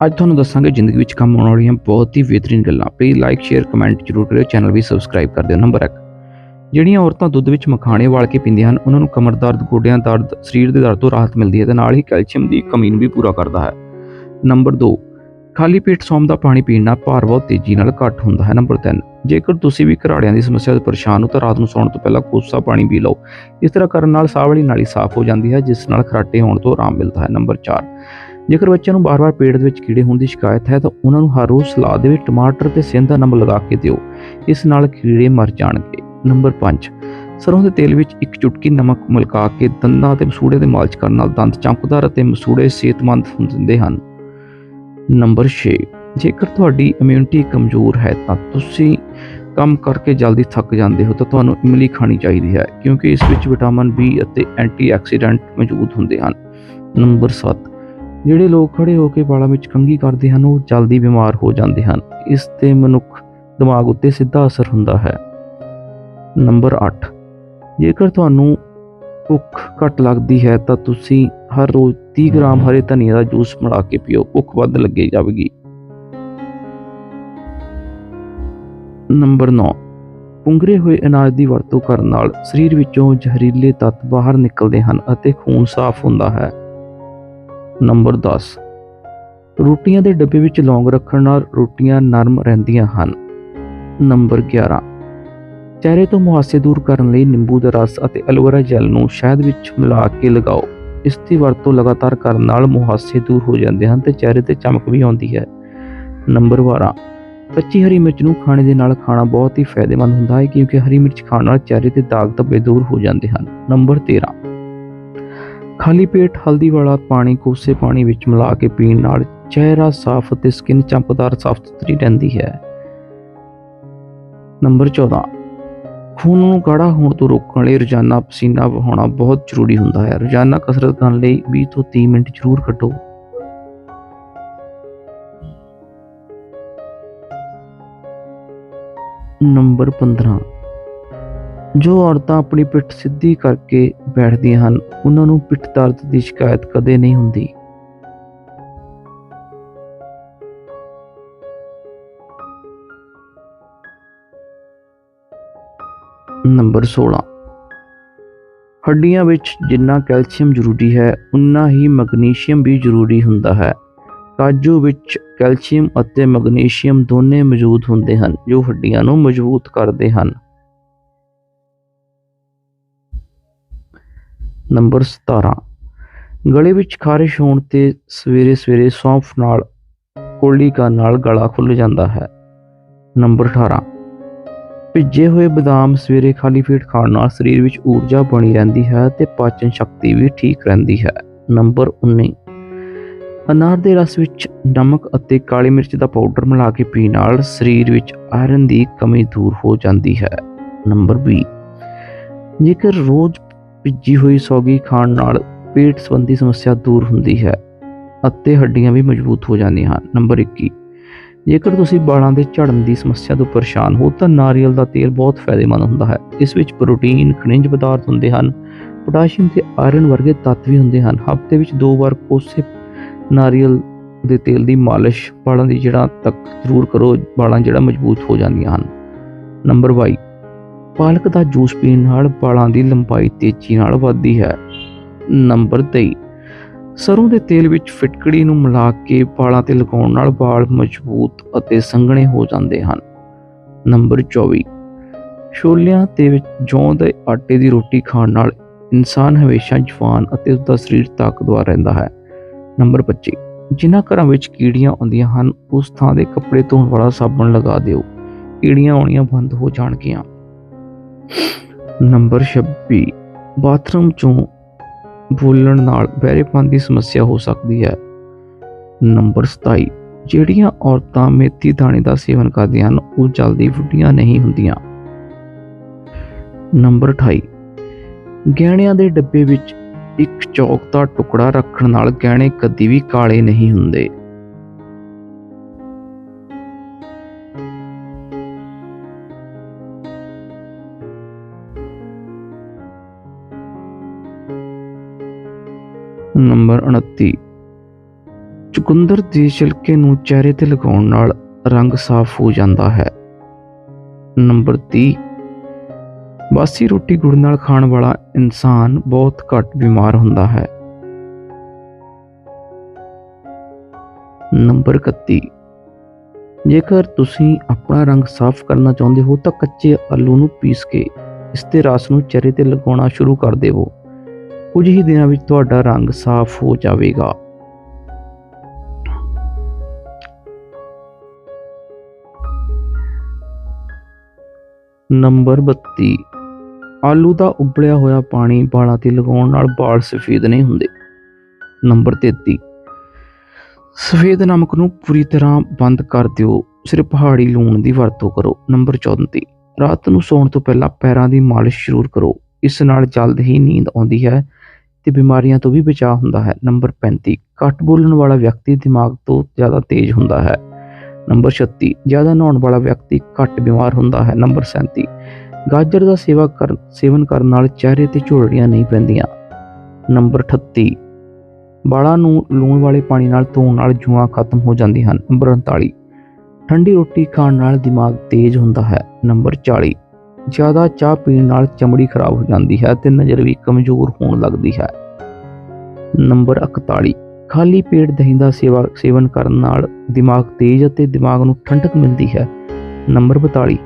ਅੱਜ ਤੁਹਾਨੂੰ ਦੱਸਾਂਗੇ ਜ਼ਿੰਦਗੀ ਵਿੱਚ ਕੰਮ ਆਉਣ ਵਾਲੀਆਂ ਬਹੁਤ ਹੀ ਬਿਹਤਰੀਨ ਗੱਲਾਂ। ਪਲੀਜ਼ ਲਾਈਕ ਸ਼ੇਅਰ ਕਮੈਂਟ ਜ਼ਰੂਰ ਕਰਿਓ। ਚੈਨਲ ਵੀ ਸਬਸਕ੍ਰਾਈਬ ਕਰ ਦਿਓ। ਨੰਬਰ 1 ਜਿਹੜੀਆਂ ਔਰਤਾਂ ਦੁੱਧ ਵਿੱਚ ਮਖਾਣੇ ਵਾਲ ਕੇ ਪੀਂਦੀਆਂ ਹਨ, ਉਹਨਾਂ ਨੂੰ ਕਮਰ ਦਰਦ, ਗੋਡਿਆਂ ਦਰਦ, ਸਰੀਰ ਦੇ ਦਰਦ ਤੋਂ ਰਾਹਤ ਮਿਲਦੀ ਹੈ ਤੇ ਨਾਲ ਹੀ ਕੈਲਸ਼ੀਅਮ ਦੀ ਕਮੀ ਨੂੰ ਵੀ ਪੂਰਾ ਕਰਦਾ ਹੈ। ਨੰਬਰ 2 ਖਾਲੀ ਪੇਟ ਸੌਂਮ ਦਾ ਪਾਣੀ ਪੀਣ ਨਾਲ ਭਾਰ ਬਹੁਤ ਤੇਜ਼ੀ ਨਾਲ ਘੱਟ ਹੁੰਦਾ ਹੈ। ਨੰਬਰ 3 ਜੇਕਰ ਤੁਸੀਂ ਵੀ ਘਰਾੜਿਆਂ ਦੀ ਸਮੱਸਿਆ ਤੋਂ ਪਰੇਸ਼ਾਨ ਹੋ ਤਾਂ ਰਾਤ ਨੂੰ ਸੌਣ ਤੋਂ ਪਹਿਲਾਂ ਕੋਸਾ ਪਾਣੀ ਪੀ ਲਓ। ਇਸ ਤਰ੍ਹਾਂ ਕਰਨ ਨਾਲ ਸਾਹ ਵਾਲੀ ਨਾਲੀ ਸਾਫ਼ ਹੋ ਜਾਂਦੀ ਹੈ, ਜਿਸ ਨਾਲ ਖਰਾਟੇ ਹੋਣ ਤੋਂ ਆਰਾਮ ਮਿਲਦਾ ਹੈ। ਨੰਬਰ 4 ਜੇਕਰ ਬੱਚਿਆਂ ਨੂੰ ਬਾਰ-ਬਾਰ ਪੇਟ ਦੇ ਵਿੱਚ ਕੀੜੇ ਹੋਣ ਦੀ ਸ਼ਿਕਾਇਤ ਹੈ ਤਾਂ ਉਹਨਾਂ ਨੂੰ ਹਰ ਰੋਜ਼ ਸਲਾਦ ਦੇ ਵਿੱਚ ਟਮਾਟਰ ਤੇ ਸਿੰਧ ਦਾ ਨਮਕ ਲਗਾ ਕੇ ਦਿਓ। ਇਸ ਨਾਲ ਕੀੜੇ ਮਰ ਜਾਣਗੇ। ਨੰਬਰ 5 ਸਰੋਂ ਦੇ ਤੇਲ ਵਿੱਚ ਇੱਕ ਚੁਟਕੀ ਨਮਕ ਮਿਲਕਾ ਕੇ ਦੰਦਾਂ ਤੇ ਮਸੂੜੇ ਦੇ ਮਾਲਿਸ਼ ਕਰਨ ਨਾਲ ਦੰਦ ਚਮਕਦਾਰ ਅਤੇ ਮਸੂੜੇ ਸਿਹਤਮੰਦ ਹੁੰਦੇ ਹਨ। ਨੰਬਰ 6 ਜੇਕਰ ਤੁਹਾਡੀ ਇਮਿਊਨਿਟੀ ਕਮਜ਼ੋਰ ਹੈ ਤਾਂ ਤੁਸੀਂ ਕੰਮ ਕਰਕੇ ਜਲਦੀ ਥੱਕ ਜਾਂਦੇ ਹੋ ਤਾਂ ਤੁਹਾਨੂੰ ਇਮਲੀ ਖਾਣੀ ਚਾਹੀਦੀ ਹੈ ਕਿਉਂਕਿ ਇਸ ਵਿੱਚ ਵਿਟਾਮਿਨ ਬੀ ਅਤੇ ਐਂਟੀਆਕਸੀਡੈਂਟ ਮੌਜੂਦ ਹੁੰਦੇ ਹਨ। ਨੰਬਰ 7 ਜਿਹੜੇ ਲੋਕ ਖੜੇ ਹੋ ਕੇ ਵਾਲਾਂ ਵਿੱਚ ਕੰਘੀ ਕਰਦੇ ਹਨ, ਉਹ ਜਲਦੀ ਬਿਮਾਰ ਹੋ ਜਾਂਦੇ ਹਨ। ਇਸ ਤੇ ਮਨੁੱਖ ਦਿਮਾਗ ਉੱਤੇ ਸਿੱਧਾ ਅਸਰ ਹੁੰਦਾ ਹੈ। ਨੰਬਰ 8 ਜੇਕਰ ਤੁਹਾਨੂੰ ਭੁੱਖ ਘੱਟ ਲੱਗਦੀ ਹੈ, ਤਾਂ ਤੁਸੀਂ ਹਰ ਰੋਜ਼ 30 ਗ੍ਰਾਮ ਹਰੇ ਧਨੀਆ ਦਾ ਜੂਸ ਬਣਾ ਕੇ ਪੀਓ। ਭੁੱਖ ਵੱਧ ਲੱਗੇ ਜਾਵੇਗੀ। ਨੰਬਰ 9 ਪੁੰਗਰੇ ਹੋਏ ਅਨਾਜ ਦੀ ਵਰਤੋਂ ਕਰਨ ਨਾਲ ਸਰੀਰ ਵਿੱਚੋਂ ਜ਼ਹਿਰੀਲੇ ਤੱਤ ਬਾਹਰ ਨਿਕਲਦੇ ਹਨ ਅਤੇ ਖੂਨ ਸਾਫ਼ ਹੁੰਦਾ ਹੈ। ਨੰਬਰ 10 ਰੋਟੀਆਂ ਦੇ ਡੱਬੇ ਵਿੱਚ ਲੌਂਗ ਰੱਖਣ ਨਾਲ ਰੋਟੀਆਂ ਨਰਮ ਰਹਿੰਦੀਆਂ ਹਨ। ਨੰਬਰ 11 ਚਿਹਰੇ ਤੋਂ ਮੁਹਾਸੇ ਦੂਰ ਕਰਨ ਲਈ ਨਿੰਬੂ ਦਾ ਰਸ ਅਤੇ ਐਲੋਵੇਰਾ ਜੈਲ ਨੂੰ ਸ਼ਹਿਦ ਵਿੱਚ ਮਿਲਾ ਕੇ ਲਗਾਓ। ਇਸ ਦੀ ਵਰਤੋਂ ਲਗਾਤਾਰ ਕਰਨ ਨਾਲ ਮੁਹਾਸੇ ਦੂਰ ਹੋ ਜਾਂਦੇ ਹਨ ਤੇ ਚਿਹਰੇ ਤੇ ਚਮਕ ਵੀ ਆਉਂਦੀ ਹੈ। ਨੰਬਰ 12 ਕੱਚੀ ਹਰੀ ਮਿਰਚ ਨੂੰ ਖਾਣੇ ਦੇ ਨਾਲ ਖਾਣਾ ਬਹੁਤ ਹੀ ਫਾਇਦੇਮੰਦ ਹੁੰਦਾ ਹੈ ਕਿਉਂਕਿ ਹਰੀ ਮਿਰਚ ਖਾਣ ਨਾਲ ਚਿਹਰੇ ਤੇ ਦਾਗ ਧੱਬੇ ਦੂਰ ਹੋ ਜਾਂਦੇ ਹਨ। ਨੰਬਰ 13 ਖਾਲੀ ਪੇਟ ਹਲਦੀ ਵਾਲਾ ਪਾਣੀ ਕੋਸੇ ਪਾਣੀ ਵਿੱਚ ਮਿਲਾ ਕੇ ਪੀਣ ਨਾਲ ਚਿਹਰਾ ਸਾਫ਼ ਅਤੇ ਸਕਿਨ ਚਮਕਦਾਰ ਸਾਫ਼ ਸੁਥਰੀ ਰਹਿੰਦੀ ਹੈ। ਨੰਬਰ 14 ਖੂਨ ਨੂੰ ਗਾੜਾ ਹੋਣ ਤੋਂ ਰੋਕਣ ਲਈ ਰੋਜ਼ਾਨਾ ਪਸੀਨਾ ਵਹਾਉਣਾ ਬਹੁਤ ਜ਼ਰੂਰੀ ਹੁੰਦਾ ਹੈ। ਰੋਜ਼ਾਨਾ ਕਸਰਤ ਕਰਨ ਲਈ 20 ਤੋਂ 30 ਮਿੰਟ ਜ਼ਰੂਰ ਕੱਢੋ। ਨੰਬਰ 15 ਜੋ ਔਰਤਾਂ ਆਪਣੀ ਪਿੱਠ ਸਿੱਧੀ ਕਰਕੇ ਬੈਠਦੀਆਂ ਹਨ, ਉਹਨਾਂ ਨੂੰ ਪਿੱਠ ਦਰਦ ਦੀ ਸ਼ਿਕਾਇਤ ਕਦੇ ਨਹੀਂ ਹੁੰਦੀ। ਨੰਬਰ 16 ਹੱਡੀਆਂ ਵਿੱਚ ਜਿੰਨਾ ਕੈਲਸ਼ੀਅਮ ਜ਼ਰੂਰੀ ਹੈ, ਉਨਾ ਹੀ ਮੈਗਨੀਸ਼ੀਅਮ ਵੀ ਜ਼ਰੂਰੀ ਹੁੰਦਾ ਹੈ। ਕਾਜੂ ਵਿੱਚ ਕੈਲਸ਼ੀਅਮ ਅਤੇ ਮੈਗਨੀਸ਼ੀਅਮ ਦੋਨੇ ਮੌਜੂਦ ਹੁੰਦੇ ਹਨ, ਜੋ ਹੱਡੀਆਂ ਨੂੰ ਮਜ਼ਬੂਤ ਕਰਦੇ ਹਨ। ਨੰਬਰ 17 ਗਲੇ ਵਿੱਚ ਖਾਰਿਸ਼ ਹੋਣ ਤੇ ਸਵੇਰੇ ਸਵੇਰੇ ਸੌਂਫ ਨਾਲ ਕੋਲੀ ਕਰਨ ਨਾਲ ਗਲਾ ਖੁੱਲ ਜਾਂਦਾ ਹੈ। ਨੰਬਰ 18 ਭਿੱਜੇ ਹੋਏ ਬਦਾਮ ਸਵੇਰੇ ਖਾਲੀ ਪੇਟ ਖਾਣ ਨਾਲ ਸਰੀਰ ਵਿੱਚ ਊਰਜਾ ਬਣੀ ਰਹਿੰਦੀ ਹੈ ਤੇ ਪਾਚਨ ਸ਼ਕਤੀ ਵੀ ਠੀਕ ਰਹਿੰਦੀ ਹੈ। ਨੰਬਰ 19 ਅਨਾਰ ਦੇ ਰਸ ਵਿੱਚ ਨਮਕ ਅਤੇ ਕਾਲੀ ਮਿਰਚ ਦਾ ਪਾਊਡਰ ਮਿਲਾ ਕੇ ਪੀਣ ਨਾਲ ਸਰੀਰ ਵਿੱਚ ਆਇਰਨ ਦੀ ਕਮੀ ਦੂਰ ਹੋ ਜਾਂਦੀ ਹੈ। ਨੰਬਰ 20 ਜੇਕਰ ਰੋਜ਼ ਭਿੱਜੀ ਹੋਈ ਸੌਗੀ ਖਾਣ ਨਾਲ ਪੇਟ ਸੰਬੰਧੀ ਸਮੱਸਿਆ ਦੂਰ ਹੁੰਦੀ ਹੈ ਅਤੇ ਹੱਡੀਆਂ ਵੀ ਮਜ਼ਬੂਤ ਹੋ ਜਾਂਦੀਆਂ ਹਨ। ਨੰਬਰ 21 ਜੇਕਰ ਤੁਸੀਂ ਵਾਲਾਂ ਦੇ ਝੜਨ ਦੀ ਸਮੱਸਿਆ ਤੋਂ ਪਰੇਸ਼ਾਨ ਹੋ, ਤਾਂ ਨਾਰੀਅਲ ਦਾ ਤੇਲ ਬਹੁਤ ਫਾਇਦੇਮੰਦ ਹੁੰਦਾ ਹੈ। ਇਸ ਵਿੱਚ ਪ੍ਰੋਟੀਨ, ਖਣਿਜ ਪਦਾਰਥ ਹੁੰਦੇ ਹਨ, ਪੋਟਾਸ਼ੀਅਮ ਤੇ ਆਇਰਨ ਵਰਗੇ ਤੱਤ ਵੀ ਹੁੰਦੇ ਹਨ। ਹਫ਼ਤੇ ਵਿੱਚ ਦੋ ਵਾਰ ਕੋਸੇ ਨਾਰੀਅਲ ਦੇ ਤੇਲ ਦੀ ਮਾਲਿਸ਼ ਵਾਲਾਂ ਦੀ ਜੜ੍ਹਾਂ ਤੱਕ ਜ਼ਰੂਰ ਕਰੋ। ਵਾਲਾਂ ਜਿਹੜਾ ਮਜ਼ਬੂਤ ਹੋ ਜਾਂਦੀਆਂ ਹਨ। ਨੰਬਰ 22 ਪਾਲਕ ਦਾ ਜੂਸ ਪੀਣ ਨਾਲ ਵਾਲਾਂ ਦੀ ਲੰਬਾਈ ਤੇਜ਼ੀ ਨਾਲ ਵੱਧਦੀ ਹੈ। ਨੰਬਰ 23 ਸਰੋਂ ਦੇ ਤੇਲ ਵਿੱਚ ਫਿਟਕੜੀ ਨੂੰ ਮਿਲਾ ਕੇ ਵਾਲਾਂ ਤੇ ਲਗਾਉਣ ਨਾਲ ਵਾਲ ਮਜ਼ਬੂਤ ਅਤੇ ਸੰਘਣੇ ਹੋ ਜਾਂਦੇ ਹਨ। ਨੰਬਰ 24 ਛੋਲਿਆਂ ਤੇ ਵਿੱਚ ਜੌਂ ਦੇ ਆਟੇ ਦੀ ਰੋਟੀ ਖਾਣ ਨਾਲ ਇਨਸਾਨ ਹਮੇਸ਼ਾ ਜਵਾਨ ਅਤੇ ਉਸ ਦਾ ਸਰੀਰ ਤਾਕਤਵਰ ਰਹਿੰਦਾ ਹੈ। ਨੰਬਰ 25 ਜਿਨ੍ਹਾਂ ਘਰਾਂ ਵਿੱਚ ਕੀੜੀਆਂ ਆਉਂਦੀਆਂ ਹਨ, ਉਸ ਥਾਂ ਦੇ ਕੱਪੜੇ ਧੋਣ ਵਾਲਾ ਸਾਬਣ ਲਗਾ ਦਿਓ। ਕੀੜੀਆਂ ਆਉਣੀਆਂ ਬੰਦ ਹੋ ਜਾਣਗੀਆਂ। ਨੰਬਰ 26 ਬਾਥਰੂਮ ਚੋਂ ਬੋਲਣ ਨਾਲ ਬਹਿਰੇਪਨ ਦੀ ਸਮੱਸਿਆ ਹੋ ਸਕਦੀ ਹੈ। ਨੰਬਰ 27 ਜਿਹੜੀਆਂ ਔਰਤਾਂ ਮੇਥੀ ਦਾਣੇ ਦਾ ਸੇਵਨ ਕਰਦੀਆਂ ਹਨ, ਉਹ ਜਲਦੀ ਬੁੱਢੀਆਂ ਨਹੀਂ ਹੁੰਦੀਆਂ। ਨੰਬਰ 28 ਗਹਿਣਿਆਂ ਦੇ ਡੱਬੇ ਵਿੱਚ ਇੱਕ ਚੌਕ ਦਾ ਟੁਕੜਾ ਰੱਖਣ ਨਾਲ ਗਹਿਣੇ ਕਦੀ ਵੀ ਕਾਲੇ ਨਹੀਂ ਹੁੰਦੇ। ਨੰਬਰ 29 ਚੁਕੰਦਰ ਦੇ ਛਿਲਕੇ ਨੂੰ ਚਿਹਰੇ ਤੇ ਲਗਾਉਣ ਨਾਲ ਰੰਗ ਸਾਫ਼ ਹੋ ਜਾਂਦਾ ਹੈ। ਨੰਬਰ 30 ਬਾਸੀ ਰੋਟੀ ਗੁੜ ਨਾਲ ਖਾਣ ਵਾਲਾ ਇਨਸਾਨ ਬਹੁਤ ਘੱਟ ਬਿਮਾਰ ਹੁੰਦਾ ਹੈ। ਨੰਬਰ 31 ਜੇਕਰ ਤੁਸੀਂ ਆਪਣਾ ਰੰਗ ਸਾਫ਼ ਕਰਨਾ ਚਾਹੁੰਦੇ ਹੋ ਤਾਂ ਕੱਚੇ ਆਲੂ ਨੂੰ ਪੀਸ ਕੇ ਇਸ ਦੇ ਰਸ ਨੂੰ ਚਿਹਰੇ ਤੇ ਲਗਾਉਣਾ ਸ਼ੁਰੂ ਕਰ ਦੇਵੋ। ਕੁਝ ਹੀ ਦਿਨਾਂ ਵਿੱਚ ਤੁਹਾਡਾ ਰੰਗ ਸਾਫ਼ ਹੋ ਜਾਵੇਗਾ। ਨੰਬਰ 32 ਆਲੂ ਦਾ ਉਬਲਿਆ ਹੋਇਆ ਪਾਣੀ ਵਾਲਾਂ ਤੇ ਲਗਾਉਣ ਨਾਲ ਬਾਲ ਸਫੇਦ ਨਹੀਂ ਹੁੰਦੇ। ਨੰਬਰ 33 ਸਫੇਦ ਨਮਕ ਨੂੰ ਪੂਰੀ ਤਰ੍ਹਾਂ ਬੰਦ ਕਰ ਦਿਓ। ਸਿਰਫ ਪਹਾੜੀ ਲੂਣ ਦੀ ਵਰਤੋਂ ਕਰੋ। ਨੰਬਰ 34 ਰਾਤ ਨੂੰ ਸੌਣ ਤੋਂ ਪਹਿਲਾਂ ਪੈਰਾਂ ਦੀ ਮਾਲਿਸ਼ ਜ਼ਰੂਰ ਕਰੋ। ਇਸ ਨਾਲ ਜਲਦ ਹੀ ਨੀਂਦ ਆਉਂਦੀ ਹੈ। ਤੇ ਬਿਮਾਰੀਆਂ ਤੋਂ ਵੀ ਬਚਾਅ ਹੁੰਦਾ ਹੈ। ਨੰਬਰ 35 ਘੱਟ ਬੋਲਣ ਵਾਲਾ ਵਿਅਕਤੀ ਦਿਮਾਗ ਤੋਂ ਜ਼ਿਆਦਾ ਤੇਜ਼ ਹੁੰਦਾ ਹੈ। ਨੰਬਰ 36 ਜ਼ਿਆਦਾ ਨਹਾਉਣ ਵਾਲਾ ਵਿਅਕਤੀ ਘੱਟ ਬਿਮਾਰ ਹੁੰਦਾ ਹੈ। ਨੰਬਰ 37 ਗਾਜਰ ਦਾ ਸੇਵਾ ਕਰ, ਸੇਵਨ ਕਰਨ ਨਾਲ ਚਿਹਰੇ ਤੇ ਝੁਰੜੀਆਂ ਨਹੀਂ ਪੈਂਦੀਆਂ। ਨੰਬਰ 38 ਵਾਲਾਂ ਨੂੰ ਲੂਣ ਵਾਲੇ ਪਾਣੀ ਨਾਲ ਧੋਣ ਨਾਲ ਜੂਆਂ ਖਤਮ ਹੋ ਜਾਂਦੀਆਂ ਹਨ। ਨੰਬਰ 39 ਠੰਡੀ ਰੋਟੀ ਖਾਣ ਨਾਲ ਦਿਮਾਗ ਤੇਜ਼ ਹੁੰਦਾ ਹੈ। ਨੰਬਰ 40 ਜ਼ਿਆਦਾ ਚਾਹ ਪੀਣ ਨਾਲ ਚਮੜੀ ਖਰਾਬ ਹੋ ਜਾਂਦੀ ਹੈ ਤੇ ਨਜ਼ਰ ਵੀ ਕਮਜ਼ੋਰ ਹੋਣ ਲੱਗਦੀ ਹੈ। ਨੰਬਰ 41 ਖਾਲੀ ਪੇਟ ਦਹੀਂ ਦਾ ਸੇਵਾ, ਸੇਵਨ ਕਰਨ ਨਾਲ ਦਿਮਾਗ ਤੇਜ਼ ਅਤੇ ਦਿਮਾਗ ਨੂੰ ਠੰਡਕ ਮਿਲਦੀ ਹੈ। ਨੰਬਰ 42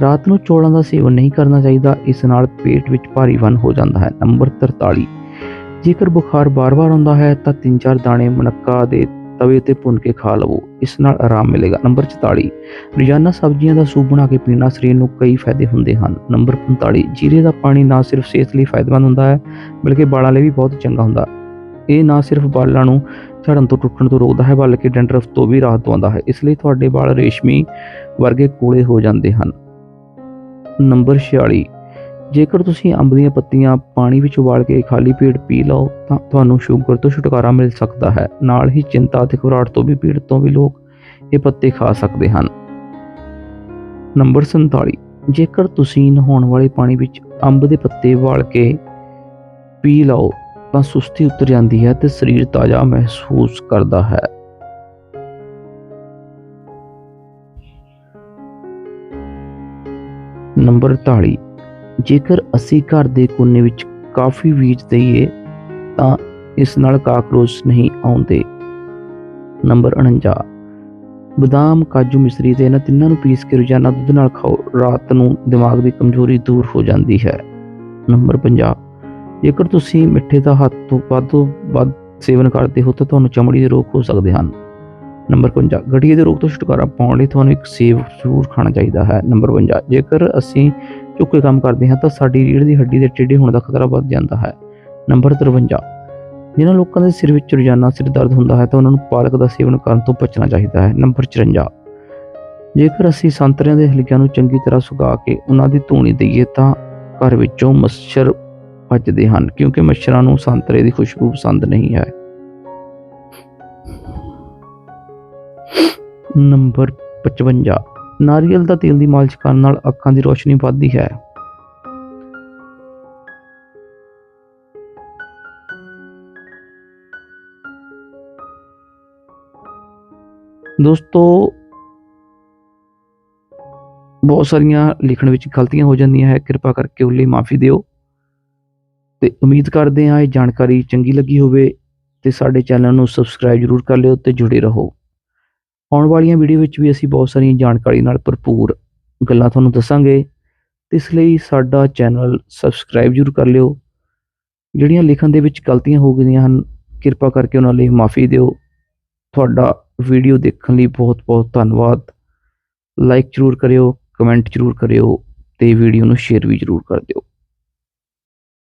ਰਾਤ ਨੂੰ ਚੌਲਾਂ ਦਾ ਸੇਵਨ ਨਹੀਂ ਕਰਨਾ ਚਾਹੀਦਾ, ਇਸ ਨਾਲ ਪੇਟ ਵਿੱਚ ਭਾਰੀਪਨ ਹੋ ਜਾਂਦਾ ਹੈ। ਨੰਬਰ 43 ਜੇਕਰ ਬੁਖਾਰ ਬਾਰ-ਬਾਰ ਆਉਂਦਾ ਹੈ ਤਾਂ 3-4 ਦਾਣੇ ਮਨੱਕਾ ਦੇ ਤਵੇ ਤੇ ਭੁੰਨ ਕੇ ਖਾ ਲਵੋ, ਇਸ ਨਾਲ ਆਰਾਮ ਮਿਲੇਗਾ। ਨੰਬਰ 44 ਰੋਜ਼ਾਨਾ ਸਬਜ਼ੀਆਂ ਦਾ ਸੂਪ ਬਣਾ ਕੇ ਪੀਣਾ ਸਰੀਰ ਨੂੰ ਕਈ ਫਾਇਦੇ ਹੁੰਦੇ ਹਨ। ਨੰਬਰ 45 ਜੀਰੇ ਦਾ ਪਾਣੀ ਨਾ ਸਿਰਫ ਸਿਹਤ ਲਈ ਫਾਇਦੇਮੰਦ ਹੁੰਦਾ ਹੈ, ਬਲਕਿ ਵਾਲਾਂ ਲਈ ਵੀ ਬਹੁਤ ਚੰਗਾ ਹੁੰਦਾ। ਇਹ ਨਾ ਸਿਰਫ ਬਾਲਾਂ ਨੂੰ ਝੜਨ ਤੋਂ ਟੁੱਟਣ ਤੋਂ ਰੋਕਦਾ ਹੈ, ਬਲਕਿ ਡੈਂਡਰਫ ਤੋਂ ਵੀ ਰਾਹਤ ਦਵਾਉਂਦਾ ਹੈ। ਇਸ ਲਈ ਤੁਹਾਡੇ ਵਾਲ ਰੇਸ਼ਮੀ ਵਰਗੇ ਕੋਲੇ ਹੋ ਜਾਂਦੇ ਹਨ। ਨੰਬਰ 46 ਜੇਕਰ ਤੁਸੀਂ ਅੰਬ ਦੀਆਂ ਪੱਤੀਆਂ ਪਾਣੀ ਵਿੱਚ ਉਬਾਲ ਕੇ ਖਾਲੀ ਪੇਟ ਪੀ ਲਓ, ਤਾਂ ਤੁਹਾਨੂੰ ਸ਼ੂਗਰ ਤੋਂ ਛੁਟਕਾਰਾ ਮਿਲ ਸਕਦਾ ਹੈ। ਨਾਲ ਹੀ ਚਿੰਤਾ ਅਤੇ ਘਬਰਾਹਟ ਤੋਂ ਵੀ ਪੀੜਤ ਤੋਂ ਵੀ ਲੋਕ ਇਹ ਪੱਤੇ ਖਾ ਸਕਦੇ ਹਨ। ਨੰਬਰ 47 ਜੇਕਰ ਤੁਸੀਂ ਨਹਾਉਣ ਵਾਲੇ ਪਾਣੀ ਵਿੱਚ ਅੰਬ ਦੇ ਪੱਤੇ ਉਬਾਲ ਕੇ ਪੀ ਲਓ, ਤਾਂ ਸੁਸਤੀ ਉਤਰ ਜਾਂਦੀ ਹੈ ਤੇ ਸਰੀਰ ਤਾਜ਼ਾ ਮਹਿਸੂਸ ਕਰਦਾ ਹੈ। ਨੰਬਰ 48 ਜੇਕਰ ਅਸੀਂ ਘਰ ਦੇ ਕੋਨੇ ਵਿੱਚ ਕਾਫੀ ਬੀਜ ਦਈਏ, ਤਾਂ ਇਸ ਨਾਲ ਕਾਕਰੋਚ ਨਹੀਂ ਆਉਂਦੇ। ਨੰਬਰ 49 ਬਦਾਮ, ਕਾਜੂ, ਮਿਸਰੀ ਤੇ ਇਹਨਾਂ ਤਿੰਨਾਂ ਨੂੰ ਪੀਸ ਕੇ ਰੋਜ਼ਾਨਾ ਦੁੱਧ ਨਾਲ ਖਾਓ। ਰਾਤ ਨੂੰ ਦਿਮਾਗ ਦੀ ਕਮਜ਼ੋਰੀ ਦੂਰ ਹੋ ਜਾਂਦੀ ਹੈ। ਨੰਬਰ 50 ਜੇਕਰ ਤੁਸੀਂ ਮਿੱਠੇ ਦਾ ਹੱਦ ਤੋਂ ਵੱਧ ਤੋਂ ਵੱਧ ਸੇਵਨ ਕਰਦੇ ਹੋ, ਤਾਂ ਤੁਹਾਨੂੰ ਚਮੜੀ ਦੇ ਰੋਗ ਹੋ ਸਕਦੇ ਹਨ। ਨੰਬਰ 51 ਗਠੀਏ ਦੇ ਰੋਗ ਤੋਂ ਛੁਟਕਾਰਾ ਪਾਉਣ ਲਈ ਤੁਹਾਨੂੰ ਇੱਕ ਸੇਬ ਜ਼ਰੂਰ ਖਾਣਾ ਚਾਹੀਦਾ ਹੈ। ਨੰਬਰ 52 ਜੇਕਰ ਅਸੀਂ ਝੁੱਕੇ ਕੰਮ ਕਰਦੇ ਹਾਂ ਤਾਂ ਸਾਡੀ ਰੀੜ੍ਹ ਦੀ ਹੱਡੀ ਦੇ ਟੇਢੇ ਹੋਣ ਦਾ ਖਤਰਾ ਵੱਧ ਜਾਂਦਾ ਹੈ। ਨੰਬਰ 53 ਜਿਨ੍ਹਾਂ ਲੋਕਾਂ ਦੇ ਸਿਰ ਵਿੱਚ ਰੋਜ਼ਾਨਾ ਸਿਰ ਦਰਦ ਹੁੰਦਾ ਹੈ ਤਾਂ ਉਹਨਾਂ ਨੂੰ ਪਾਲਕ ਦਾ ਸੇਵਨ ਕਰਨ ਤੋਂ ਬਚਣਾ ਚਾਹੀਦਾ ਹੈ। ਨੰਬਰ 54 ਜੇਕਰ ਅਸੀਂ ਸੰਤਰਿਆਂ ਦੇ ਹਲਕਿਆਂ ਨੂੰ ਚੰਗੀ ਤਰ੍ਹਾਂ ਸੁਕਾ ਕੇ ਉਹਨਾਂ ਦੀ ਧੂਣੀ ਦਈਏ ਤਾਂ ਘਰ ਵਿੱਚੋਂ ਮੱਛਰ ਭੱਜਦੇ ਹਨ, ਕਿਉਂਕਿ ਮੱਛਰਾਂ ਨੂੰ ਸੰਤਰੇ ਦੀ ਖੁਸ਼ਬੂ ਪਸੰਦ ਨਹੀਂ ਹੈ। ਨੰਬਰ 55 ਨਾਰੀਅਲ ਦਾ ਤੇਲ ਦੀ ਮਾਲਿਸ਼ ਕਰਨ ਨਾਲ ਅੱਖਾਂ ਦੀ ਰੋਸ਼ਨੀ ਵੱਧਦੀ ਹੈ। ਦੋਸਤੋ, ਬਹੁਤ ਸਾਰੀਆਂ ਲਿਖਣ ਵਿੱਚ ਗਲਤੀਆਂ ਹੋ ਜਾਂਦੀਆਂ ਹੈ, ਕਿਰਪਾ ਕਰਕੇ ਉਹ ਲਈ ਮਾਫੀ ਦਿਓ। ਤੇ ਉਮੀਦ ਕਰਦੇ ਹਾਂ ਇਹ ਜਾਣਕਾਰੀ ਚੰਗੀ ਲੱਗੀ ਹੋਵੇ ਤੇ ਸਾਡੇ ਚੈਨਲ ਨੂੰ ਸਬਸਕ੍ਰਾਈਬ ਜ਼ਰੂਰ ਕਰ ਲਿਓ ਤੇ ਜੁੜੇ ਰਹੋ। ਆਉਣ ਵਾਲੀਆਂ ਵੀਡੀਓ ਵਿੱਚ ਵੀ ਅਸੀਂ ਬਹੁਤ ਸਾਰੀਆਂ ਜਾਣਕਾਰੀ ਨਾਲ ਭਰਪੂਰ ਗੱਲਾਂ ਤੁਹਾਨੂੰ ਦੱਸਾਂਗੇ। ਤੇ ਇਸ ਲਈ ਸਾਡਾ ਚੈਨਲ ਸਬਸਕ੍ਰਾਈਬ ਜ਼ਰੂਰ ਕਰ ਲਿਓ। ਜਿਹੜੀਆਂ ਲਿਖਣ ਦੇ ਵਿੱਚ ਗਲਤੀਆਂ ਹੋ ਗਈਆਂ ਹਨ, ਕਿਰਪਾ ਕਰਕੇ ਉਹਨਾਂ ਲਈ ਮਾਫੀ ਦਿਓ। ਤੁਹਾਡਾ ਵੀਡੀਓ ਦੇਖਣ ਲਈ ਬਹੁਤ ਬਹੁਤ ਧੰਨਵਾਦ। ਲਾਈਕ ਜ਼ਰੂਰ ਕਰਿਓ ਕਮੈਂਟ ਜ਼ਰੂਰ ਕਰਿਓ ਤੇ ਵੀਡੀਓ ਨੂੰ ਸ਼ੇਅਰ ਵੀ ਜ਼ਰੂਰ ਕਰ ਦਿਓ।